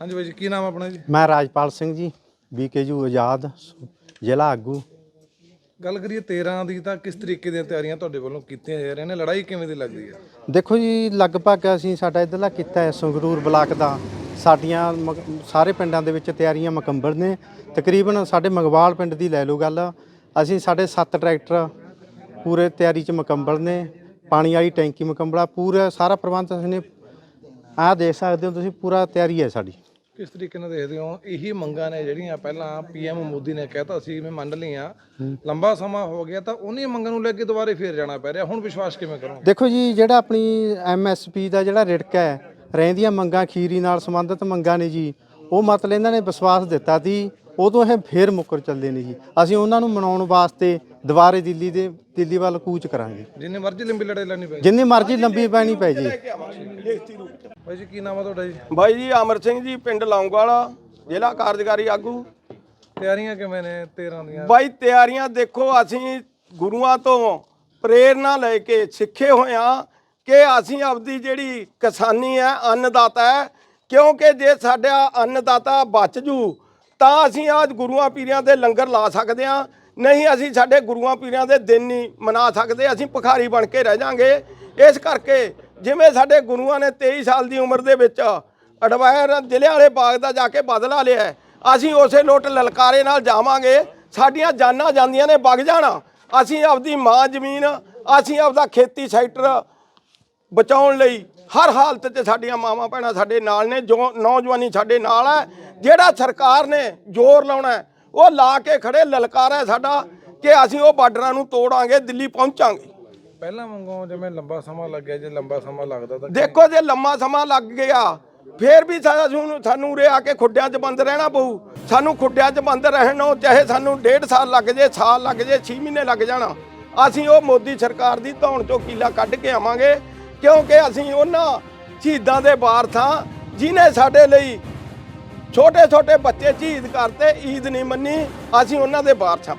ਹਾਂਜੀ ਬਾਈ ਜੀ ਕੀ ਨਾਮ ਆਪਣਾ ਜੀ? ਮੈਂ ਰਾਜਪਾਲ ਸਿੰਘ ਜੀ ਬੀਕੇਯੂ ਆਜ਼ਾਦ ਜ਼ਿਲ੍ਹਾ ਆਗੂ। ਗੱਲ ਕਰੀਏ 13 ਦੀ ਤਾਂ ਕਿਸ ਤਰੀਕੇ ਦੀਆਂ ਤਿਆਰੀਆਂ ਤੁਹਾਡੇ ਵੱਲੋਂ ਕੀਤੀਆਂ ਜਾ ਰਹੀਆਂ ਨੇ? ਲੜਾਈ ਕਿਵੇਂ ਦੀ ਲੱਗਦੀ ਹੈ? ਦੇਖੋ ਜੀ ਲਗਭਗ ਅਸੀਂ ਸਾਡਾ ਇਧਰਲਾ ਕੀਤਾ ਹੈ ਸੰਗਰੂਰ ਬਲਾਕ ਦਾ। ਸਾਡੀਆਂ ਸਾਰੇ ਪਿੰਡਾਂ ਦੇ ਵਿੱਚ ਤਿਆਰੀਆਂ ਮੁਕੰਮਲ ਨੇ। ਤਕਰੀਬਨ ਸਾਡੇ ਮੰਗਵਾਲ ਪਿੰਡ ਦੀ ਲੈ ਲਓ ਗੱਲ ਅਸੀਂ ਸਾਡੇ 7 ਟਰੈਕਟਰ ਪੂਰੇ ਤਿਆਰੀ 'ਚ ਮੁਕੰਮਲ ਨੇ। ਪਾਣੀ ਵਾਲੀ ਟੈਂਕੀ ਮੁਕੰਮਲ ਆ ਪੂਰਾ ਸਾਰਾ ਪ੍ਰਬੰਧ ਅਸੀਂ ਨੇ ਆਹ ਦੇਖ ਸਕਦੇ ਹੋ ਤੁਸੀਂ ਪੂਰਾ ਤਿਆਰੀ ਹੈ ਸਾਡੀ। ਕਿਸ ਤਰੀਕੇ ਨਾਲ ਦੇਖਦੇ ਹੋ? ਇਹੀ ਮੰਗਾਂ ਨੇ ਜਿਹੜੀਆਂ ਪਹਿਲਾਂ ਪੀਐਮ ਮੋਦੀ ਨੇ ਕਹਿਤਾ ਸੀ ਮੈਂ ਮੰਨ ਲਈਆਂ। ਲੰਬਾ ਸਮਾਂ ਹੋ ਗਿਆ ਤਾਂ ਉਹਨੀ ਮੰਗਾਂ ਨੂੰ ਲੈ ਕੇ ਦੁਬਾਰੇ ਫੇਰ ਜਾਣਾ ਪੈ ਰਿਹਾ। ਹੁਣ ਵਿਸ਼ਵਾਸ ਕਿਵੇਂ ਕਰੋਗੇ? ਦੇਖੋ ਜੀ, ਜਿਹੜਾ ਆਪਣੀ ਐਮਐਸਪੀ ਦਾ ਜਿਹੜਾ ਰਿੜਕਾ ਹੈ, ਰਹਿੰਦੀਆਂ ਮੰਗਾਂ ਖੀਰੀ ਨਾਲ ਸੰਬੰਧਿਤ ਮੰਗਾਂ ਨੇ ਜੀ, ਉਹ ਮਤਲਬ ਇਹਨਾਂ ਨੇ ਵਿਸ਼ਵਾਸ ਦਿੱਤਾ ਸੀ। ਉਦੋਂ ਇਹ ਫੇਰ ਮੁੱਕਰ ਚੱਲਦੇ ਨੇ ਜੀ। ਅਸੀਂ ਉਹਨਾਂ ਨੂੰ ਮਨਾਉਣ ਵਾਸਤੇ ਦੁਬਾਰੇ ਦਿੱਲੀ ਦੇ ਦਿੱਲੀ ਵੱਲ ਕੂਚ ਕਰਾਂਗੇ। ਜਿੰਨੇ ਮਰਜ਼ੀ ਲੰਬੀ ਲੜਾਈ ਲੜਨੀ ਪੈ ਜਿੰਨੀ ਮਰਜ਼ੀ ਲੰਬੀ ਪੈਣੀ ਪੈ ਜੀ। ਬਾਈ ਜੀ ਕੀ ਨਾਮ ਆ ਤੁਹਾਡਾ ਜੀ? ਬਾਈ ਜੀ ਅਮਰ ਸਿੰਘ ਜੀ ਪਿੰਡ ਲੌਂਗਵਾਲਾ ਜ਼ਿਲ੍ਹਾ ਕਾਰਜਕਾਰੀ ਆਗੂ। ਤਿਆਰੀਆਂ ਕਿਵੇਂ ਨੇ 13 ਦੀਆਂ? ਬਾਈ ਤਿਆਰੀਆਂ ਦੇਖੋ ਅਸੀਂ ਗੁਰੂਆਂ ਤੋਂ ਪ੍ਰੇਰਣਾ ਲੈ ਕੇ ਸਿੱਖੇ ਹੋਇਆ ਕਿ ਅਸੀਂ ਆਪਦੀ ਜਿਹੜੀ ਕਿਸਾਨੀ ਹੈ ਅੰਨਦਾਤਾ ਹੈ ਕਿਉਂਕਿ ਜੇ ਸਾਡਾ ਅੰਨਦਾਤਾ ਬਚ ਜੂ ਤਾਂ ਅਸੀਂ ਅੱਜ ਗੁਰੂਆਂ ਪੀਰਾਂ ਦੇ ਲੰਗਰ ਲਾ ਸਕਦੇ ਹਾਂ। ਨਹੀਂ, ਅਸੀਂ ਸਾਡੇ ਗੁਰੂਆਂ ਪੀਰਾਂ ਦੇ ਦਿਨ ਨਹੀਂ ਮਨਾ ਸਕਦੇ। ਅਸੀਂ ਭਿਖਾਰੀ ਬਣ ਕੇ ਰਹਿ ਜਾਾਂਗੇ। ਇਸ ਕਰਕੇ ਜਿਵੇਂ ਸਾਡੇ ਗੁਰੂਆਂ ਨੇ 23 ਸਾਲ ਦੀ ਉਮਰ ਦੇ ਵਿੱਚ ਅਡਵਾਇਰ ਜ਼ਿਲ੍ਹੇ ਵਾਲੇ ਬਾਗ ਦਾ ਜਾ ਕੇ ਬਦਲਾ ਲਿਆ ਅਸੀਂ ਉਸੇ ਲੋਟ ਲਲਕਾਰੇ ਨਾਲ ਜਾਵਾਂਗੇ। ਸਾਡੀਆਂ ਜਾਨਾਂ ਜਾਂਦੀਆਂ ਨੇ, ਵਗ ਜਾਣਾ। ਅਸੀਂ ਆਪਦੀ ਮਾਂ ਜ਼ਮੀਨ, ਅਸੀਂ ਆਪਦਾ ਖੇਤੀ ਸੈਕਟਰ ਬਚਾਉਣ ਲਈ ਹਰ ਹਾਲਤ 'ਚ ਸਾਡੀਆਂ ਮਾਵਾਂ ਭੈਣਾਂ ਸਾਡੇ ਨਾਲ ਨੇ। ਜੋ ਨੌਜਵਾਨੀ ਸਾਡੇ ਨਾਲ ਹੈ ਜਿਹੜਾ ਸਰਕਾਰ ਨੇ ਜ਼ੋਰ ਲਾਉਣਾ ਉਹ ਲਾ ਕੇ ਖੜੇ ਲਲਕਾਰਾ ਸਾਡਾ ਕਿ ਅਸੀਂ ਉਹ ਬਾਰਡਰਾਂ ਨੂੰ ਤੋੜਾਂਗੇ ਦਿੱਲੀ ਪਹੁੰਚਾਂਗੇ। ਪਹਿਲਾਂ ਵਾਂਗੂ ਜਿਵੇਂ ਲੰਬਾ ਸਮਾਂ ਲੱਗਿਆ ਜੇ ਲੰਬਾ ਸਮਾਂ ਲੱਗਦਾ ਤਾਂ ਦੇਖੋ ਜੇ ਲੰਮਾ ਸਮਾਂ ਲੱਗ ਗਿਆ ਫੇਰ ਵੀ ਸਾਨੂੰ ਸਾਨੂੰ ਉਰੇ ਆ ਕੇ ਖੁੱਡਿਆਂ 'ਚ ਬੰਦ ਰਹਿਣਾ ਪਊ। ਸਾਨੂੰ ਖੁੱਡਿਆਂ 'ਚ ਬੰਦ ਰਹਿਣ ਚਾਹੇ ਸਾਨੂੰ ਡੇਢ ਸਾਲ ਲੱਗ ਜੇ ਸਾਲ ਲੱਗ ਜੇ 6 ਮਹੀਨੇ ਲੱਗ ਜਾਣਾ ਅਸੀਂ ਉਹ ਮੋਦੀ ਸਰਕਾਰ ਦੀ ਧੌਣ ਚੋਂ ਕੀਲਾ ਕੱਢ ਕੇ ਆਵਾਂਗੇ ਕਿਉਂਕਿ ਅਸੀਂ ਉਹਨਾਂ ਸ਼ਹੀਦਾਂ ਦੇ ਵਾਰਸ ਜਿਨੇ ਸਾਡੇ ਲਈ ਛੋਟੇ ਛੋਟੇ ਬੱਚੇ ਸ਼ਹੀਦ ਕਰਤੇ ਈਦ ਨਹੀਂ ਮੰਨੀ ਅਸੀਂ ਉਹਨਾਂ ਦੇ ਵਾਰਸ ਹਾਂ